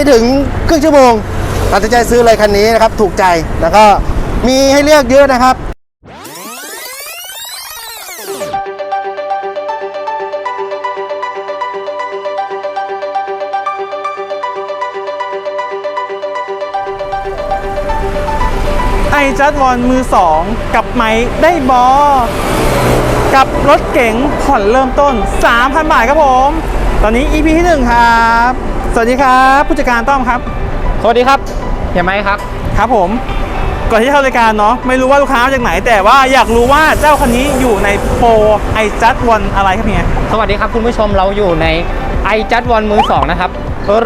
ไม่ถึงครึ่งชั่วโมงตัดสินใจซื้อเลยคันนี้นะครับ ถูกใจแล้วก็มีให้เลือกเยอะนะครับไอจัดวอนมือสองกับไม้ได้บอ กับรถเก๋งผ่อนเริ่มต้น 3,000 บาทครับผม ตอนนี้ EP ที่1ครับ สวัสดีครับ ผู้จัดการต้อมครับ สวัสดีครับเฮียไม้ครับ ครับผม ก่อนที่จะเข้ารายการเนาะ ไม่รู้ว่าลูกค้ามาจากไหน แต่ว่าอยากรู้ว่าเจ้าคันนี้อยู่ในโปรไอจัดวันอะไรครับเฮียสวัสดีครับคุณผู้ชมเราอยู่ในไอจัดวันมือสองนะครับ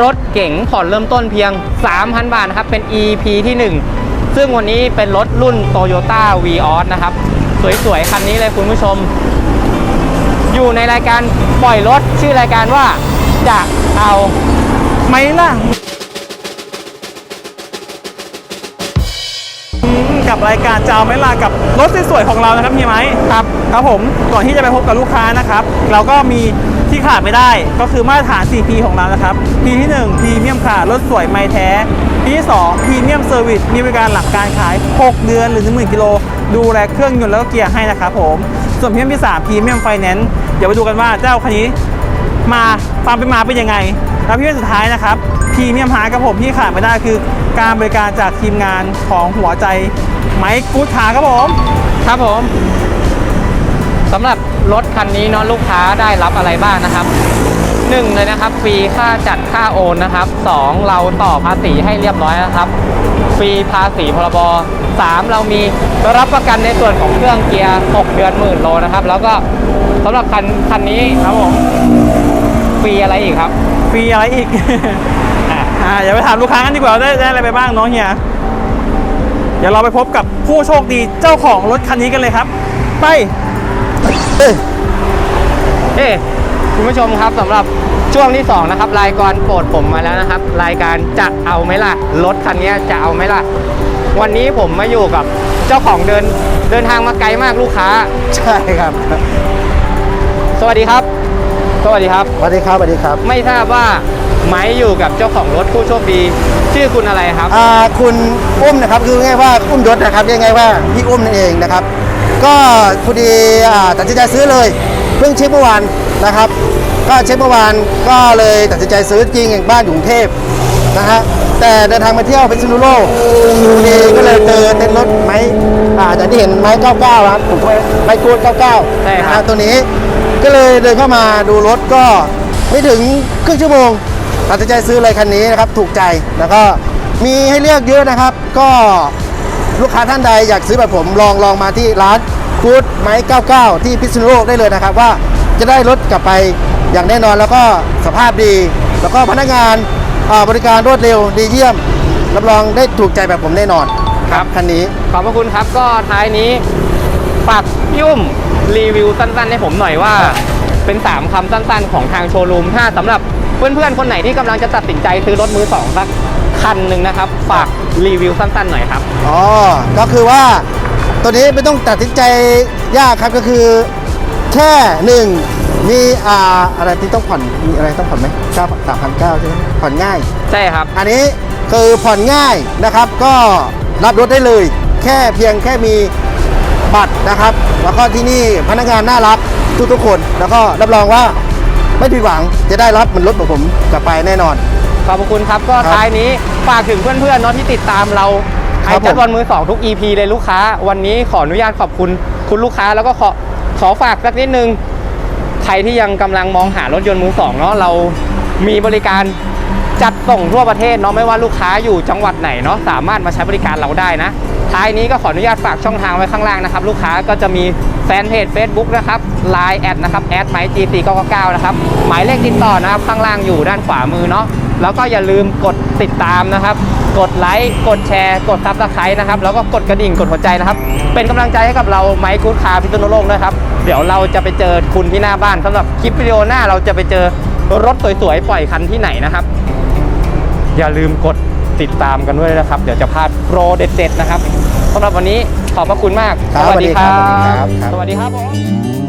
รถเก๋งผ่อนเริ่มต้นเพียง 3,000 บาทนะครับ เป็น EP ที่ 1 ซึ่งวันนี้เป็นรถรุ่น Toyota v ีออสนะครับ สวยๆ คันนี้เลยคุณผู้ชม อยู่ในรายการปล่อยรถชื่อรายการว่าจะเอาไหมล่ะอืมกับรายการเจ้าไหม่ล่ะกับรถสวยๆของเรานะครับเฮียไหมครับครับผมก่อนที่จะไปพบกับลูกค้านะครับ เราก็มีที่ขาดไม่ได้ก็คือมาตรฐาน 4P ของเรานะครับ P ที่ 1 พรีเมียมค่ะรถสวยไม่แท้ P ที่2พรีเมียมเซอร์วิสมีบริการหลังการขาย 6 เดือนหรือ 10,000 กิโล ดูแลเครื่องยนต์แล้วก็เกียร์ให้นะครับผม ส่วนพรีเมียมที่3พรีเมียมไฟแนนซ์เดี๋ยวไปดูกันว่าเจ้าคันนี้มาความเป็นมาเป็นยังไง แล้วพี่สุดท้ายนะครับพรีเมียมหากับผมที่ขาดไม่ได้คือ การบริการจากทีมงานของหัวใจไมค์กู๊ดขาครับผม ครับผมสำหรับรถคันนี้เนาะลูกค้าได้รับอะไรบ้างนะครับ หนึ่งเลยนะครับฟรีค่าจัดค่าโอนนะครับสองเราต่อภาษีให้เรียบร้อยนะครับ ฟรีภาษีพรบสามเรามีรับประกันในส่วนของเครื่องเกียร์6เดือนหมื่นโลนะครับ แล้วก็สำหรับคันคันนี้ครับผมฟรีอะไรอีกครับ ฟรีอะไรอีก อะอ่าอย่าไปถามลูกค้ากันดีกว่าว่าได้ได้อะไรไปบ้างเน้องเฮียเดี๋ยวเราไปพบกับผู้โชคดีเจ้าของรถคันนี้กันเลยครับ ไป เอ้ยเอ้ คุณผู้ชมครับสำหรับช่วงที่สองนะครับ รายการโปรดผมมาแล้วนะครับ รายการจะเอาไหมล่ะรถคันนี้จะเอาไหมล่ะ วันนี้ผมมาอยู่กับเจ้าของเดินเดินทางมาไกลมากลูกค้า ใช่ครับ สวัสดีครับ สวัสดีครับสวัสดีครับสวัสดีครับ ไม่ทราบว่าไม้อยู่กับเจ้าของรถผู้โชคดี ชื่อคุณอะไรครับอ่าคุณอุ้มนะครับคือง่ายว่าอุ้มยศนะครับเรียกง่ายว่าพี่อุ้มนั่นเองนะครับ ก็พอดีอ่าตัดสินใจซื้อเลย เพิ่งเช็คเมื่อวานนะครับ ก็เช็คเมื่อวานก็เลยตัดสินใจซื้อจริงอย่างบ้านอยู่กรุงเทพนะฮะแต่เดินทางมาเที่ยวเป็นซินูโลกพอดีก็เลยเจอเต้นรถไม้อ่าอย่างที่เห็นไม้ 99 ครับผมไม้กูด99ใช่ครับ นะฮะตัวนี้ก็เลยเดินเข้ามาดูรถก็ไม่ถึงครึ่งชั่วโมงตัดสินใจซื้อเลยคันนี้นะครับถูกใจแล้วก็มีให้เลือกเยอะนะครับ ก็ลูกค้าท่านใดอยากซื้อแบบผมลองลองมาที่ร้าน กูดไม้99 ที่พิษณุโลกได้เลยนะครับ ว่าจะได้รถกลับไปอย่างแน่นอนแล้วก็สภาพดี แล้วก็พนักงานอ่าบริการรวดเร็วดีเยี่ยมรับรองได้ถูกใจแบบผมแน่นอนครับคันนี้ขอบพระคุณครับก็ท้ายนี้ฝากพี่อุ้มรีวิวสั้นๆ ให้ผมหน่อยว่า เป็น 3คำสั้นๆ ของทางโชว์รูมถ้าสำหรับเพื่อนๆ คนไหนที่กำลังจะตัดสินใจซื้อรถมือสองสักคันหนึ่งนะครับ ฝากรีวิวสั้นๆ หน่อยครับ อ๋อ ก็คือว่า ตัวนี้ไม่ต้องตัดสินใจยากครับก็คือแค่หนึ่งมีอ่าอะไรที่ต้องผ่อนมีอะไรต้องผ่อนไหมเก้าสามพันเก้าใช่ไหมผ่อนง่าย ใช่ครับ อันนี้คือผ่อนง่ายนะครับ ก็รับรถได้เลย แค่เพียงแค่มีบัตรนะครับ แล้วก็ที่นี่พนักงานน่ารักทุกๆคน แล้วก็รับรองว่าไม่ผิดหวังจะได้รับเหมือนรถของผมกลับไปแน่นอน ขอบพระคุณครับก็ครับท้ายนี้ฝากถึงเพื่อนๆเนาะที่ติดตามเราค ไอจัดผมวันมือสองทุก EP เลยลูกค้า วันนี้ขออนุญาตขอบคุณคุณลูกค้าแล้วก็ขอขอฝากสักนิดนึง ใครที่ยังกำลังมองหารถยนต์มือสองเนาะเรามีบริการจัดส่งทั่วประเทศเนาะไม่ว่าลูกค้าอยู่จังหวัดไหนเนาะสามารถมาใช้บริการเราได้นะ ท้ายนี้ก็ขออนุญาตฝากช่องทางไว้ข้างล่างนะครับ ลูกค้าก็จะมีแฟนเพจ Facebook นะครับ Line แอดนะครับแอดไมค์ G4 999นะครับหมายเลขติดต่อนะครับข้างล่างอยู่ด้านขวามือเนาะ แล้วก็อย่าลืมกดติดตามนะครับ กดไลค์ กดแชร์ กดซับสไครต์นะครับ แล้วก็กดกระดิ่ง กดหัวใจนะครับ เป็นกำลังใจให้กับเราไมค์คูดคาพิษณุโลกด้วยครับ เดี๋ยวเราจะไปเจอคุณที่หน้าบ้านสำหรับคลิปวิดีโอหน้าเราจะไปเจอรถสวยๆ ปล่อยคันที่ไหนนะครับ อย่าลืมกดติดตามกันด้วยนะครับ เดี๋ยวจะพลาดโปรเด็ดๆนะครับสำหรับวันนี้ขอบพระคุณมากครับสวัสดีครับสวัสดีครับ สวัสดีครับผม